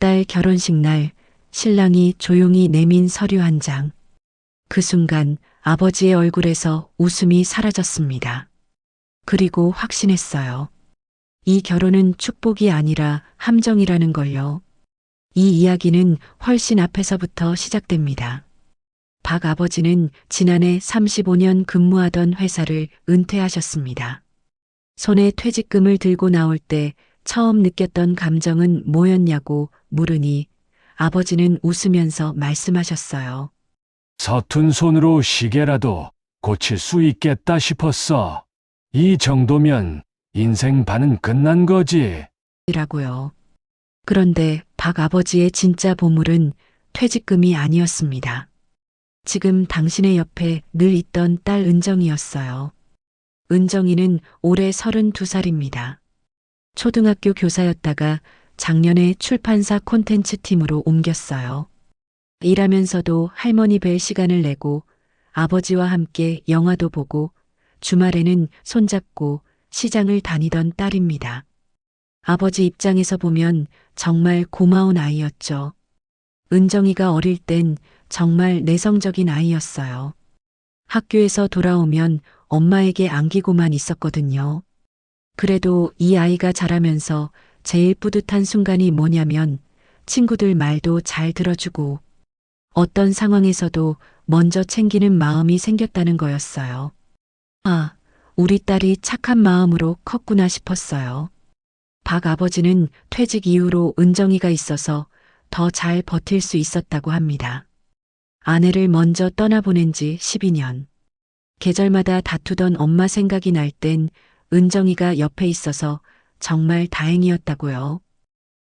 딸 결혼식 날 신랑이 조용히 내민 서류 한 장. 그 순간 아버지의 얼굴에서 웃음이 사라졌습니다. 그리고 확신했어요. 이 결혼은 축복이 아니라 함정이라는 걸요. 이 이야기는 훨씬 앞에서부터 시작됩니다. 박 아버지는 지난해 35년 근무하던 회사를 은퇴하셨습니다. 손에 퇴직금을 들고 나올 때 처음 느꼈던 감정은 뭐였냐고 물으니 아버지는 웃으면서 말씀하셨어요. 서툰 손으로 시계라도 고칠 수 있겠다 싶었어. 이 정도면 인생 반은 끝난 거지. 라고요. 그런데 박 아버지의 진짜 보물은 퇴직금이 아니었습니다. 지금 당신의 옆에 늘 있던 딸 은정이었어요. 은정이는 올해 32살입니다. 초등학교 교사였다가 작년에 출판사 콘텐츠 팀으로 옮겼어요. 일하면서도 할머니 뵐 시간을 내고 아버지와 함께 영화도 보고 주말에는 손잡고 시장을 다니던 딸입니다. 아버지 입장에서 보면 정말 고마운 아이였죠. 은정이가 어릴 땐 정말 내성적인 아이였어요. 학교에서 돌아오면 엄마에게 안기고만 있었거든요. 그래도 이 아이가 자라면서 제일 뿌듯한 순간이 뭐냐면 친구들 말도 잘 들어주고 어떤 상황에서도 먼저 챙기는 마음이 생겼다는 거였어요. 아, 우리 딸이 착한 마음으로 컸구나 싶었어요. 박 아버지는 퇴직 이후로 은정이가 있어서 더 잘 버틸 수 있었다고 합니다. 아내를 먼저 떠나보낸 지 12년. 계절마다 다투던 엄마 생각이 날 땐 은정이가 옆에 있어서 정말 다행이었다고요.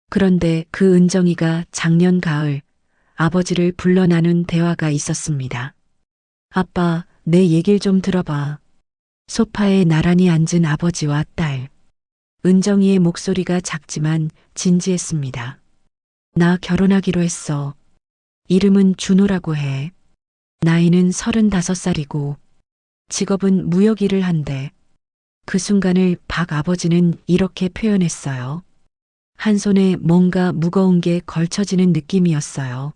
그런데 그 은정이가 작년 가을 아버지를 불러 나눈 대화가 있었습니다. 아빠, 내 얘길 좀 들어봐. 소파에 나란히 앉은 아버지와 딸. 은정이의 목소리가 작지만 진지했습니다. 나 결혼하기로 했어. 이름은 준호라고 해. 나이는 서른다섯 살이고 직업은 무역 일을 한대. 그 순간을 박 아버지는 이렇게 표현했어요. 한 손에 뭔가 무거운 게 걸쳐지는 느낌이었어요.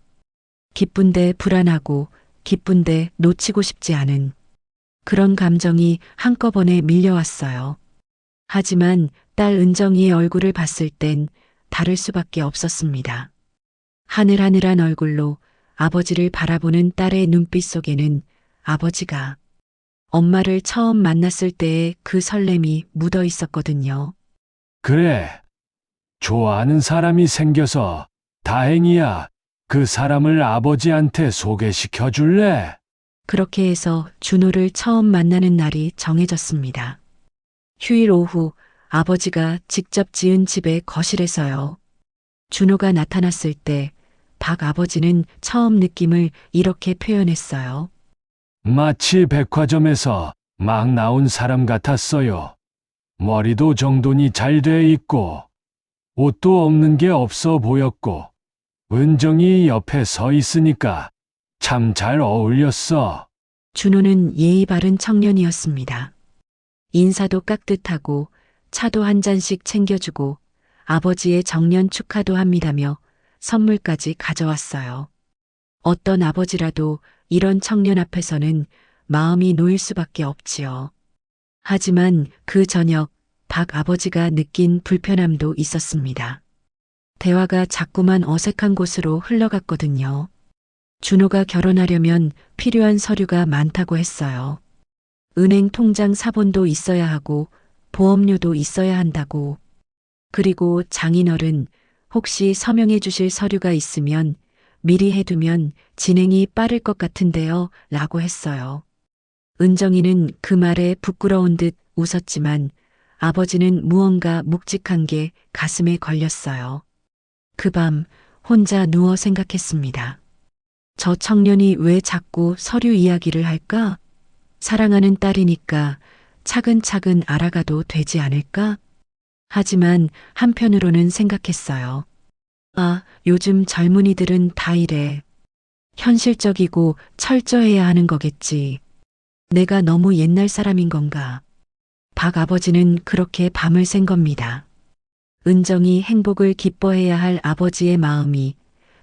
기쁜데 불안하고 기쁜데 놓치고 싶지 않은 그런 감정이 한꺼번에 밀려왔어요. 하지만 딸 은정이의 얼굴을 봤을 땐 다를 수밖에 없었습니다. 하늘하늘한 얼굴로 아버지를 바라보는 딸의 눈빛 속에는 아버지가 엄마를 처음 만났을 때의 그 설렘이 묻어 있었거든요. 그래. 좋아하는 사람이 생겨서 다행이야. 그 사람을 아버지한테 소개시켜 줄래? 그렇게 해서 준호를 처음 만나는 날이 정해졌습니다. 휴일 오후 아버지가 직접 지은 집의 거실에서요. 준호가 나타났을 때 박 아버지는 처음 느낌을 이렇게 표현했어요. 마치 백화점에서 막 나온 사람 같았어요. 머리도 정돈이 잘 돼 있고, 옷도 없는 게 없어 보였고, 은정이 옆에 서 있으니까 참 잘 어울렸어. 준호는 예의 바른 청년이었습니다. 인사도 깍듯하고 차도 한 잔씩 챙겨주고 아버지의 정년 축하도 합니다며 선물까지 가져왔어요. 어떤 아버지라도 이런 청년 앞에서는 마음이 놓일 수밖에 없지요. 하지만 그 저녁 박 아버지가 느낀 불편함도 있었습니다. 대화가 자꾸만 어색한 곳으로 흘러갔거든요. 준호가 결혼하려면 필요한 서류가 많다고 했어요. 은행 통장 사본도 있어야 하고 보험료도 있어야 한다고. 그리고 장인어른 혹시 서명해 주실 서류가 있으면 미리 해두면 진행이 빠를 것 같은데요. 라고 했어요. 은정이는 그 말에 부끄러운 듯 웃었지만 아버지는 무언가 묵직한 게 가슴에 걸렸어요. 그 밤 혼자 누워 생각했습니다. 저 청년이 왜 자꾸 서류 이야기를 할까? 사랑하는 딸이니까 차근차근 알아가도 되지 않을까? 하지만 한편으로는 생각했어요. 아, 요즘 젊은이들은 다 이래. 현실적이고 철저해야 하는 거겠지. 내가 너무 옛날 사람인 건가? 박 아버지는 그렇게 밤을 샌 겁니다. 은정이 행복을 기뻐해야 할 아버지의 마음이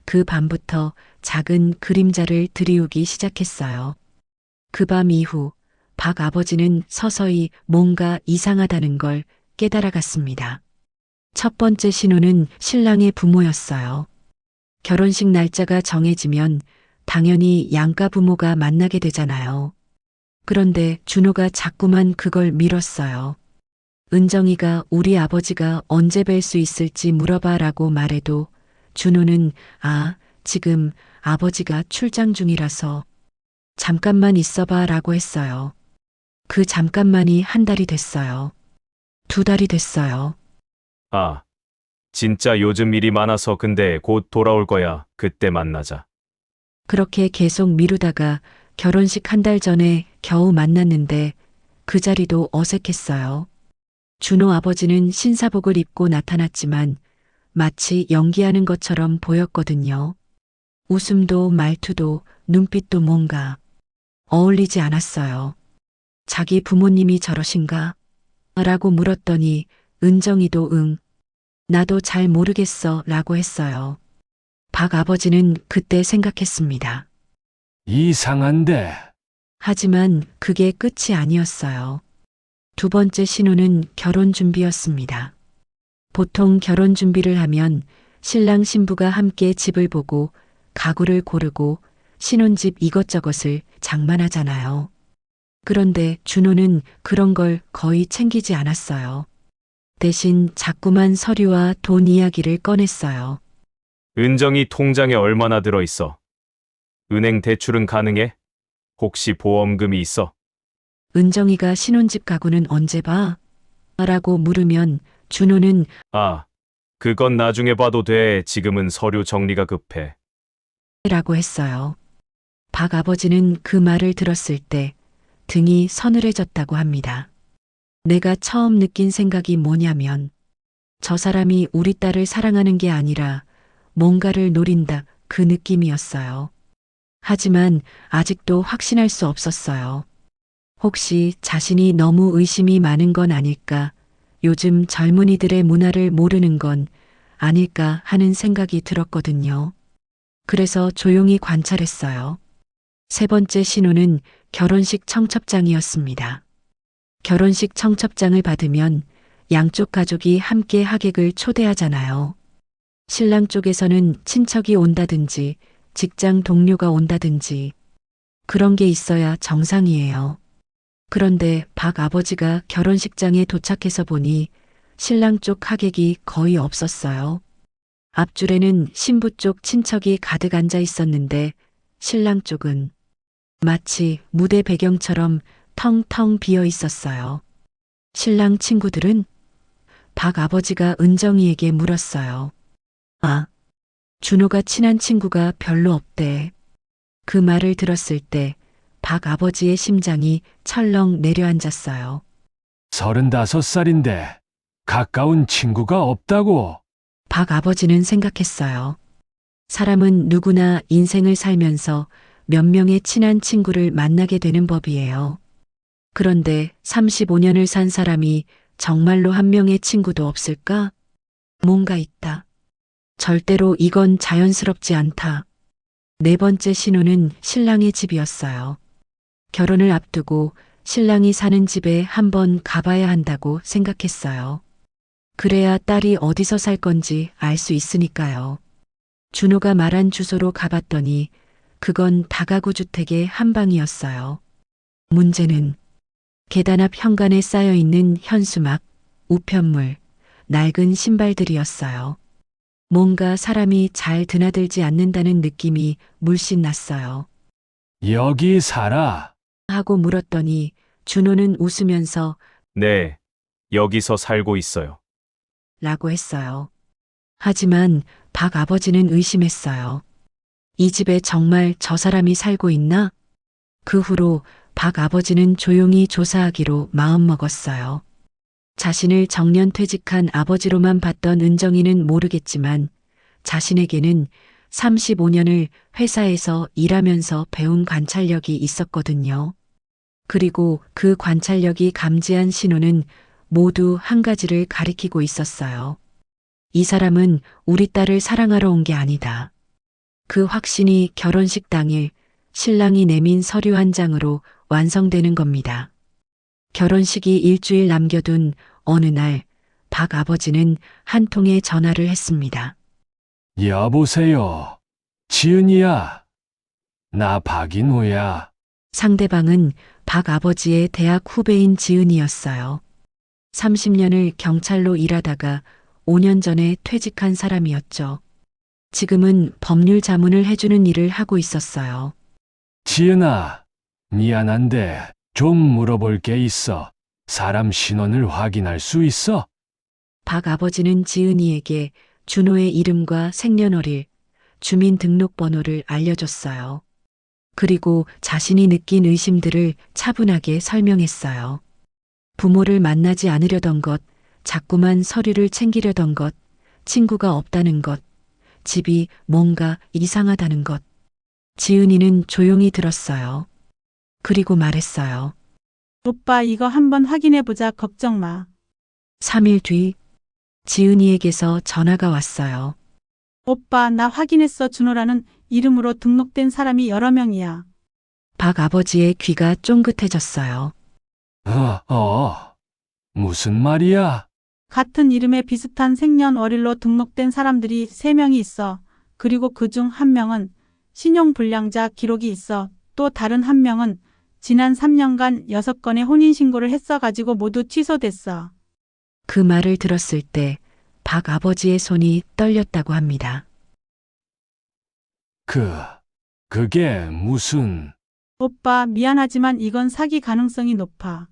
그 밤부터 작은 그림자를 들이우기 시작했어요. 그 밤 이후 박 아버지는 서서히 뭔가 이상하다는 걸 깨달아갔습니다. 첫 번째 신호는 신랑의 부모였어요. 결혼식 날짜가 정해지면 당연히 양가 부모가 만나게 되잖아요. 그런데 준호가 자꾸만 그걸 미뤘어요. 은정이가 우리 아버지가 언제 뵐 수 있을지 물어봐라고 말해도 준호는 아, 지금 아버지가 출장 중이라서 잠깐만 있어봐 라고 했어요. 그 잠깐만이 한 달이 됐어요. 두 달이 됐어요. 아, 진짜 요즘 일이 많아서 근데 곧 돌아올 거야. 그때 만나자. 그렇게 계속 미루다가 결혼식 한 달 전에 겨우 만났는데 그 자리도 어색했어요. 준호 아버지는 신사복을 입고 나타났지만 마치 연기하는 것처럼 보였거든요. 웃음도 말투도 눈빛도 뭔가 어울리지 않았어요. 자기 부모님이 저러신가? 라고 물었더니 은정이도 응. 나도 잘 모르겠어 라고 했어요. 박 아버지는 그때 생각했습니다. 이상한데. 하지만 그게 끝이 아니었어요. 두 번째 신호는 결혼 준비였습니다. 보통 결혼 준비를 하면 신랑 신부가 함께 집을 보고 가구를 고르고 신혼집 이것저것을 장만하잖아요. 그런데 준호는 그런 걸 거의 챙기지 않았어요. 대신 자꾸만 서류와 돈 이야기를 꺼냈어요. 은정이 통장에 얼마나 들어 있어? 은행 대출은 가능해? 혹시 보험금이 있어? 은정이가 신혼집 가구는 언제 봐? 라고 물으면 준호는 아, 그건 나중에 봐도 돼. 지금은 서류 정리가 급해. 라고 했어요. 박 아버지는 그 말을 들었을 때 등이 서늘해졌다고 합니다. 내가 처음 느낀 생각이 뭐냐면 저 사람이 우리 딸을 사랑하는 게 아니라 뭔가를 노린다 그 느낌이었어요. 하지만 아직도 확신할 수 없었어요. 혹시 자신이 너무 의심이 많은 건 아닐까, 요즘 젊은이들의 문화를 모르는 건 아닐까 하는 생각이 들었거든요. 그래서 조용히 관찰했어요. 세 번째 신호는 결혼식 청첩장이었습니다. 결혼식 청첩장을 받으면 양쪽 가족이 함께 하객을 초대하잖아요. 신랑 쪽에서는 친척이 온다든지 직장 동료가 온다든지 그런 게 있어야 정상이에요. 그런데 박 아버지가 결혼식장에 도착해서 보니 신랑 쪽 하객이 거의 없었어요. 앞줄에는 신부 쪽 친척이 가득 앉아 있었는데 신랑 쪽은 마치 무대 배경처럼 텅텅 비어 있었어요. 신랑 친구들은 박 아버지가 은정이에게 물었어요. 아, 준호가 친한 친구가 별로 없대. 그 말을 들었을 때 박 아버지의 심장이 철렁 내려앉았어요. 서른다섯 살인데 가까운 친구가 없다고. 박 아버지는 생각했어요. 사람은 누구나 인생을 살면서 몇 명의 친한 친구를 만나게 되는 법이에요. 그런데 35년을 산 사람이 정말로 한 명의 친구도 없을까? 뭔가 있다. 절대로 이건 자연스럽지 않다. 네 번째 신호는 신랑의 집이었어요. 결혼을 앞두고 신랑이 사는 집에 한번 가봐야 한다고 생각했어요. 그래야 딸이 어디서 살 건지 알 수 있으니까요. 준호가 말한 주소로 가봤더니 그건 다가구 주택의 한 방이었어요. 문제는 계단 앞 현관에 쌓여 있는 현수막, 우편물, 낡은 신발들이었어요. 뭔가 사람이 잘 드나들지 않는다는 느낌이 물씬 났어요. 여기 살아. 하고 물었더니 준호는 웃으면서 네, 여기서 살고 있어요. 라고 했어요. 하지만 박 아버지는 의심했어요. 이 집에 정말 저 사람이 살고 있나? 그 후로 박 아버지는 조용히 조사하기로 마음먹었어요. 자신을 정년 퇴직한 아버지로만 봤던 은정이는 모르겠지만 자신에게는 35년을 회사에서 일하면서 배운 관찰력이 있었거든요. 그리고 그 관찰력이 감지한 신호는 모두 한 가지를 가리키고 있었어요. 이 사람은 우리 딸을 사랑하러 온 게 아니다. 그 확신이 결혼식 당일 신랑이 내민 서류 한 장으로 완성되는 겁니다. 결혼식이 일주일 남겨둔 어느 날, 박 아버지는 한 통의 전화를 했습니다. 여보세요. 지은이야. 나 박인호야. 상대방은 박 아버지의 대학 후배인 지은이었어요. 30년을 경찰로 일하다가 5년 전에 퇴직한 사람이었죠. 지금은 법률 자문을 해주는 일을 하고 있었어요. 지은아, 미안한데 좀 물어볼 게 있어. 사람 신원을 확인할 수 있어? 박 아버지는 지은이에게 준호의 이름과 생년월일, 주민등록번호를 알려줬어요. 그리고 자신이 느낀 의심들을 차분하게 설명했어요. 부모를 만나지 않으려던 것, 자꾸만 서류를 챙기려던 것, 친구가 없다는 것, 집이 뭔가 이상하다는 것. 지은이는 조용히 들었어요. 그리고 말했어요. 오빠 이거 한번 확인해보자. 걱정 마. 3일 뒤, 지은이에게서 전화가 왔어요. 오빠 나 확인했어. 준호라는 이름으로 등록된 사람이 여러 명이야. 박 아버지의 귀가 쫑긋해졌어요. 어, 어. 무슨 말이야? 같은 이름에 비슷한 생년월일로 등록된 사람들이 3명이 있어. 그리고 그 중 한 명은 신용불량자 기록이 있어. 또 다른 한 명은 지난 3년간 6건의 혼인신고를 했어가지고 모두 취소됐어. 그 말을 들었을 때 박 아버지의 손이 떨렸다고 합니다. 그, 그게 무슨, 오빠 미안하지만 이건 사기 가능성이 높아.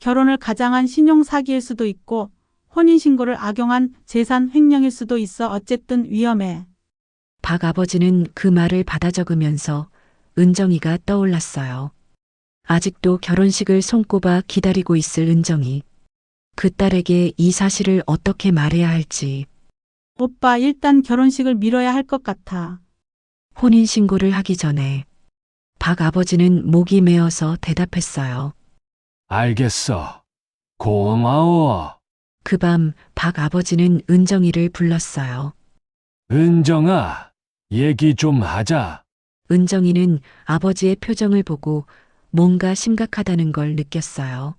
결혼을 가장한 신용 사기일 수도 있고 혼인신고를 악용한 재산 횡령일 수도 있어 어쨌든 위험해. 박 아버지는 그 말을 받아 적으면서 은정이가 떠올랐어요. 아직도 결혼식을 손꼽아 기다리고 있을 은정이. 그 딸에게 이 사실을 어떻게 말해야 할지 오빠 일단 결혼식을 미뤄야 할 것 같아. 혼인신고를 하기 전에 박 아버지는 목이 메어서 대답했어요. 알겠어. 고마워. 그 밤 박 아버지는 은정이를 불렀어요. 은정아, 얘기 좀 하자. 은정이는 아버지의 표정을 보고 뭔가 심각하다는 걸 느꼈어요.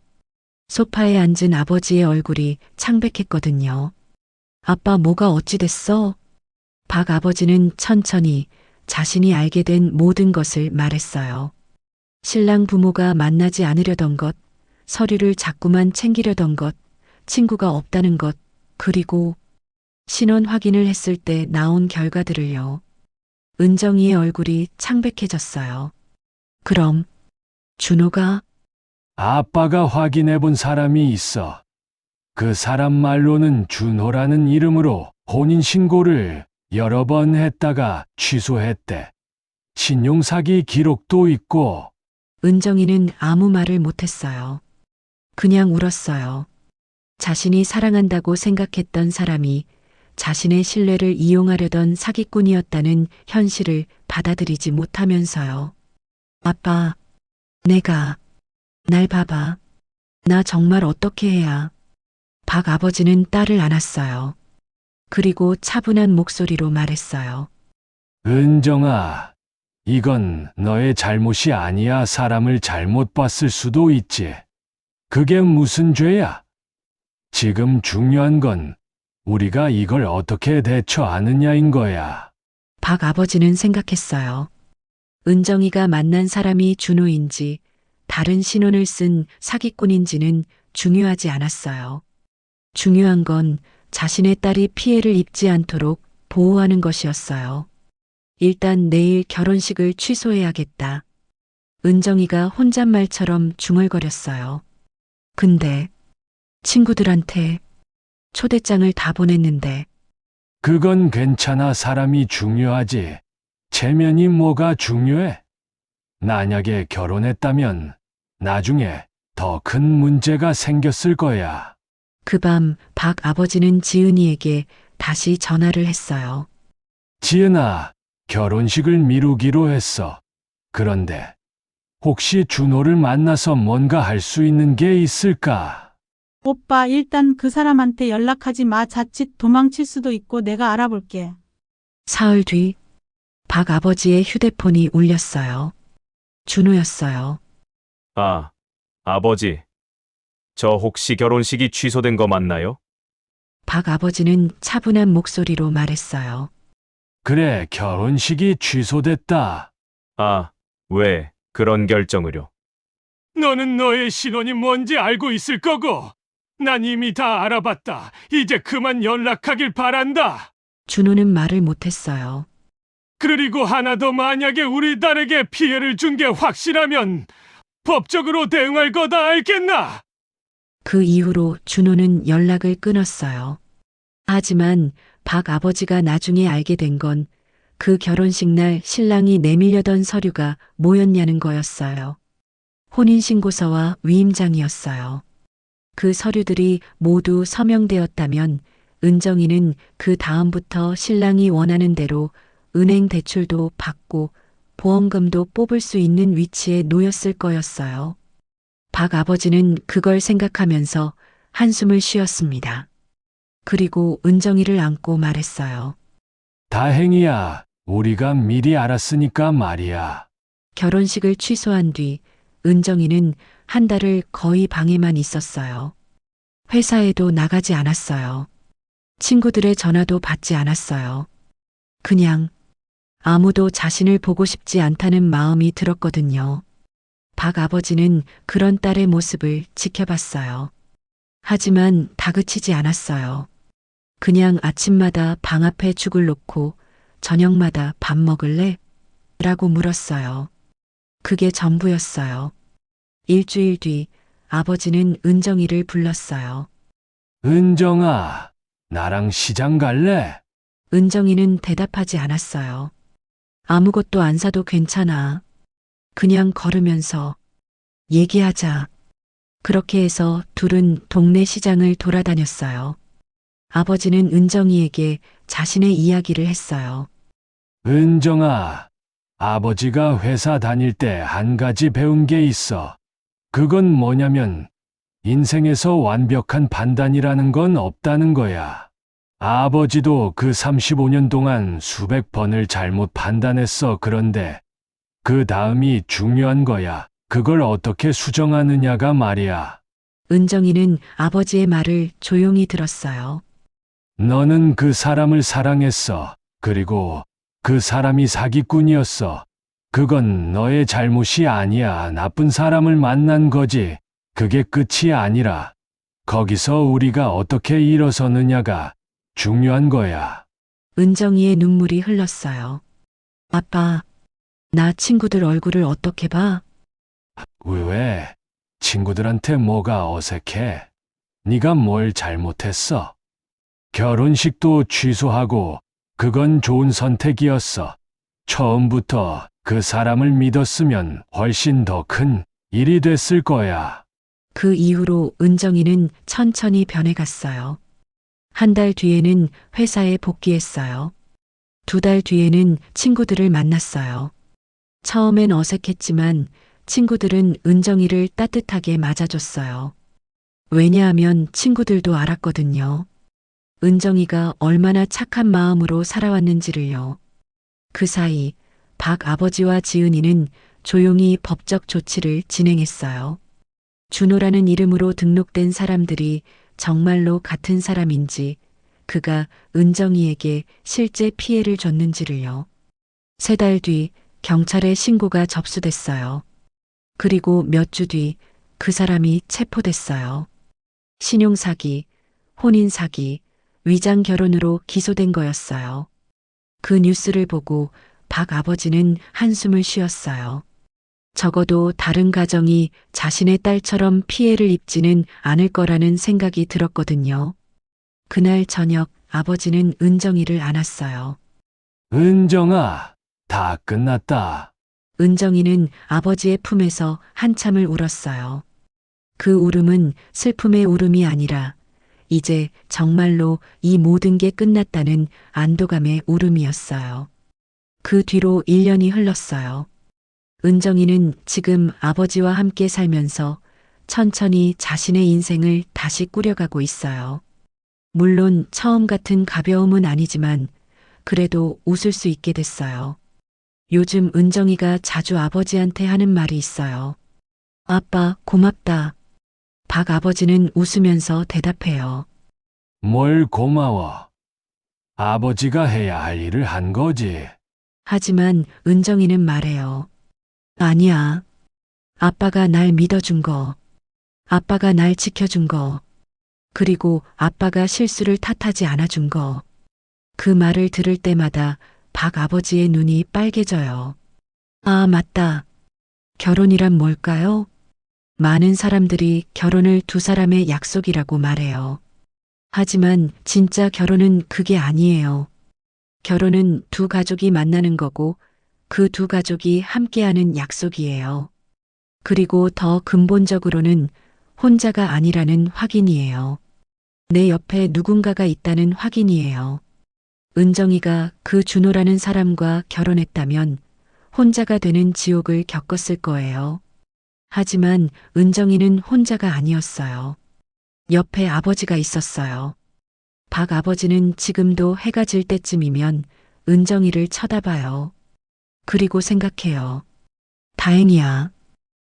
소파에 앉은 아버지의 얼굴이 창백했거든요. 아빠 뭐가 어찌됐어? 박 아버지는 천천히 자신이 알게 된 모든 것을 말했어요. 신랑 부모가 만나지 않으려던 것, 서류를 자꾸만 챙기려던 것, 친구가 없다는 것, 그리고 신원 확인을 했을 때 나온 결과들을요. 은정이의 얼굴이 창백해졌어요. 그럼 준호가 아빠가 확인해 본 사람이 있어. 그 사람 말로는 준호라는 이름으로 혼인 신고를 여러 번 했다가 취소했대. 신용사기 기록도 있고, 은정이는 아무 말을 못했어요. 그냥 울었어요. 자신이 사랑한다고 생각했던 사람이 자신의 신뢰를 이용하려던 사기꾼이었다는 현실을 받아들이지 못하면서요. 아빠, 내가, 날 봐봐. 나 정말 어떻게 해야. 박 아버지는 딸을 안았어요. 그리고 차분한 목소리로 말했어요. 은정아, 이건 너의 잘못이 아니야. 사람을 잘못 봤을 수도 있지. 그게 무슨 죄야? 지금 중요한 건 우리가 이걸 어떻게 대처하느냐인 거야. 박 아버지는 생각했어요. 은정이가 만난 사람이 준호인지 다른 신혼을 쓴 사기꾼인지는 중요하지 않았어요. 중요한 건 자신의 딸이 피해를 입지 않도록 보호하는 것이었어요. 일단 내일 결혼식을 취소해야겠다. 은정이가 혼잣말처럼 중얼거렸어요. 근데 친구들한테 초대장을 다 보냈는데 그건 괜찮아. 사람이 중요하지. 체면이 뭐가 중요해? 만약에 결혼했다면 나중에 더 큰 문제가 생겼을 거야. 그 밤 박 아버지는 지은이에게 다시 전화를 했어요. 지은아, 결혼식을 미루기로 했어. 그런데 혹시 준호를 만나서 뭔가 할 수 있는 게 있을까? 오빠 일단 그 사람한테 연락하지 마. 자칫 도망칠 수도 있고 내가 알아볼게. 사흘 뒤, 박 아버지의 휴대폰이 울렸어요. 준호였어요. 아, 아버지. 저 혹시 결혼식이 취소된 거 맞나요? 박 아버지는 차분한 목소리로 말했어요. 그래, 결혼식이 취소됐다. 아, 왜 그런 결정을요? 너는 너의 신혼이 뭔지 알고 있을 거고, 난 이미 다 알아봤다. 이제 그만 연락하길 바란다. 준호는 말을 못했어요. 그리고 하나 더 만약에 우리 딸에게 피해를 준 게 확실하면 법적으로 대응할 거다 알겠나? 그 이후로 준호는 연락을 끊었어요. 하지만 박 아버지가 나중에 알게 된 건 그 결혼식 날 신랑이 내밀려던 서류가 뭐였냐는 거였어요. 혼인신고서와 위임장이었어요. 그 서류들이 모두 서명되었다면 은정이는 그 다음부터 신랑이 원하는 대로 은행 대출도 받고 보험금도 뽑을 수 있는 위치에 놓였을 거였어요. 박 아버지는 그걸 생각하면서 한숨을 쉬었습니다. 그리고 은정이를 안고 말했어요. 다행이야. 우리가 미리 알았으니까 말이야. 결혼식을 취소한 뒤 은정이는 한 달을 거의 방에만 있었어요. 회사에도 나가지 않았어요. 친구들의 전화도 받지 않았어요. 그냥 아무도 자신을 보고 싶지 않다는 마음이 들었거든요. 박 아버지는 그런 딸의 모습을 지켜봤어요. 하지만 다그치지 않았어요. 그냥 아침마다 방 앞에 죽을 놓고 저녁마다 밥 먹을래? 라고 물었어요. 그게 전부였어요. 일주일 뒤 아버지는 은정이를 불렀어요. 은정아, 나랑 시장 갈래? 은정이는 대답하지 않았어요. 아무것도 안 사도 괜찮아. 그냥 걸으면서 얘기하자. 그렇게 해서 둘은 동네 시장을 돌아다녔어요. 아버지는 은정이에게 자신의 이야기를 했어요. 은정아, 아버지가 회사 다닐 때 한 가지 배운 게 있어. 그건 뭐냐면, 인생에서 완벽한 판단이라는 건 없다는 거야. 아버지도 그 35년 동안 수백 번을 잘못 판단했어. 그런데, 그 다음이 중요한 거야. 그걸 어떻게 수정하느냐가 말이야. 은정이는 아버지의 말을 조용히 들었어요. 너는 그 사람을 사랑했어. 그리고 그 사람이 사기꾼이었어. 그건 너의 잘못이 아니야. 나쁜 사람을 만난 거지. 그게 끝이 아니라 거기서 우리가 어떻게 일어서느냐가 중요한 거야. 은정이의 눈물이 흘렀어요. 아빠, 나 친구들 얼굴을 어떻게 봐? 왜? 친구들한테 뭐가 어색해? 네가 뭘 잘못했어? 결혼식도 취소하고 그건 좋은 선택이었어. 처음부터 그 사람을 믿었으면 훨씬 더 큰 일이 됐을 거야. 그 이후로 은정이는 천천히 변해갔어요. 한 달 뒤에는 회사에 복귀했어요. 두 달 뒤에는 친구들을 만났어요. 처음엔 어색했지만 친구들은 은정이를 따뜻하게 맞아줬어요. 왜냐하면 친구들도 알았거든요. 은정이가 얼마나 착한 마음으로 살아왔는지를요. 그 사이 박 아버지와 지은이는 조용히 법적 조치를 진행했어요. 준호라는 이름으로 등록된 사람들이 정말로 같은 사람인지 그가 은정이에게 실제 피해를 줬는지를요. 세 달 뒤 경찰에 신고가 접수됐어요. 그리고 몇 주 뒤 그 사람이 체포됐어요. 신용사기, 혼인사기, 위장 결혼으로 기소된 거였어요. 그 뉴스를 보고 박 아버지는 한숨을 쉬었어요. 적어도 다른 가정이 자신의 딸처럼 피해를 입지는 않을 거라는 생각이 들었거든요. 그날 저녁 아버지는 은정이를 안았어요. 은정아, 다 끝났다. 은정이는 아버지의 품에서 한참을 울었어요. 그 울음은 슬픔의 울음이 아니라 이제 정말로 이 모든 게 끝났다는 안도감의 울음이었어요. 그 뒤로 1년이 흘렀어요. 은정이는 지금 아버지와 함께 살면서 천천히 자신의 인생을 다시 꾸려가고 있어요. 물론 처음 같은 가벼움은 아니지만 그래도 웃을 수 있게 됐어요. 요즘 은정이가 자주 아버지한테 하는 말이 있어요. 아빠, 고맙다. 박 아버지는 웃으면서 대답해요. 뭘 고마워. 아버지가 해야 할 일을 한 거지. 하지만 은정이는 말해요. 아니야. 아빠가 날 믿어준 거. 아빠가 날 지켜준 거. 그리고 아빠가 실수를 탓하지 않아준 거. 그 말을 들을 때마다 박 아버지의 눈이 빨개져요. 아, 맞다. 결혼이란 뭘까요? 많은 사람들이 결혼을 두 사람의 약속이라고 말해요. 하지만 진짜 결혼은 그게 아니에요. 결혼은 두 가족이 만나는 거고 그 두 가족이 함께하는 약속이에요. 그리고 더 근본적으로는 혼자가 아니라는 확인이에요. 내 옆에 누군가가 있다는 확인이에요. 은정이가 그 준호라는 사람과 결혼했다면 혼자가 되는 지옥을 겪었을 거예요. 하지만 은정이는 혼자가 아니었어요. 옆에 아버지가 있었어요. 박 아버지는 지금도 해가 질 때쯤이면 은정이를 쳐다봐요. 그리고 생각해요. 다행이야.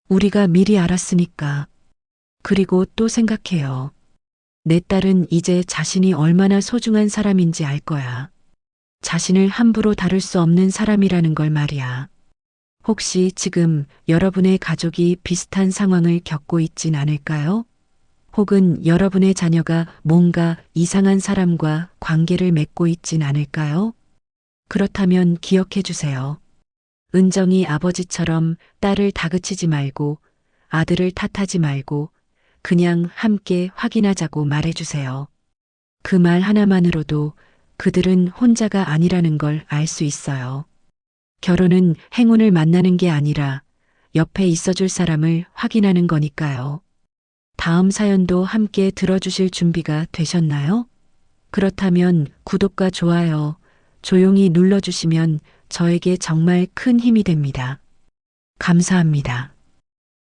우리가 미리 알았으니까. 그리고 또 생각해요. 내 딸은 이제 자신이 얼마나 소중한 사람인지 알 거야. 자신을 함부로 다룰 수 없는 사람이라는 걸 말이야. 혹시 지금 여러분의 가족이 비슷한 상황을 겪고 있진 않을까요? 혹은 여러분의 자녀가 뭔가 이상한 사람과 관계를 맺고 있진 않을까요? 그렇다면 기억해 주세요. 은정이 아버지처럼 딸을 다그치지 말고 아들을 탓하지 말고 그냥 함께 확인하자고 말해 주세요. 그 말 하나만으로도 그들은 혼자가 아니라는 걸 알 수 있어요. 결혼은 행운을 만나는 게 아니라 옆에 있어줄 사람을 확인하는 거니까요. 다음 사연도 함께 들어주실 준비가 되셨나요? 그렇다면 구독과 좋아요, 조용히 눌러주시면 저에게 정말 큰 힘이 됩니다. 감사합니다.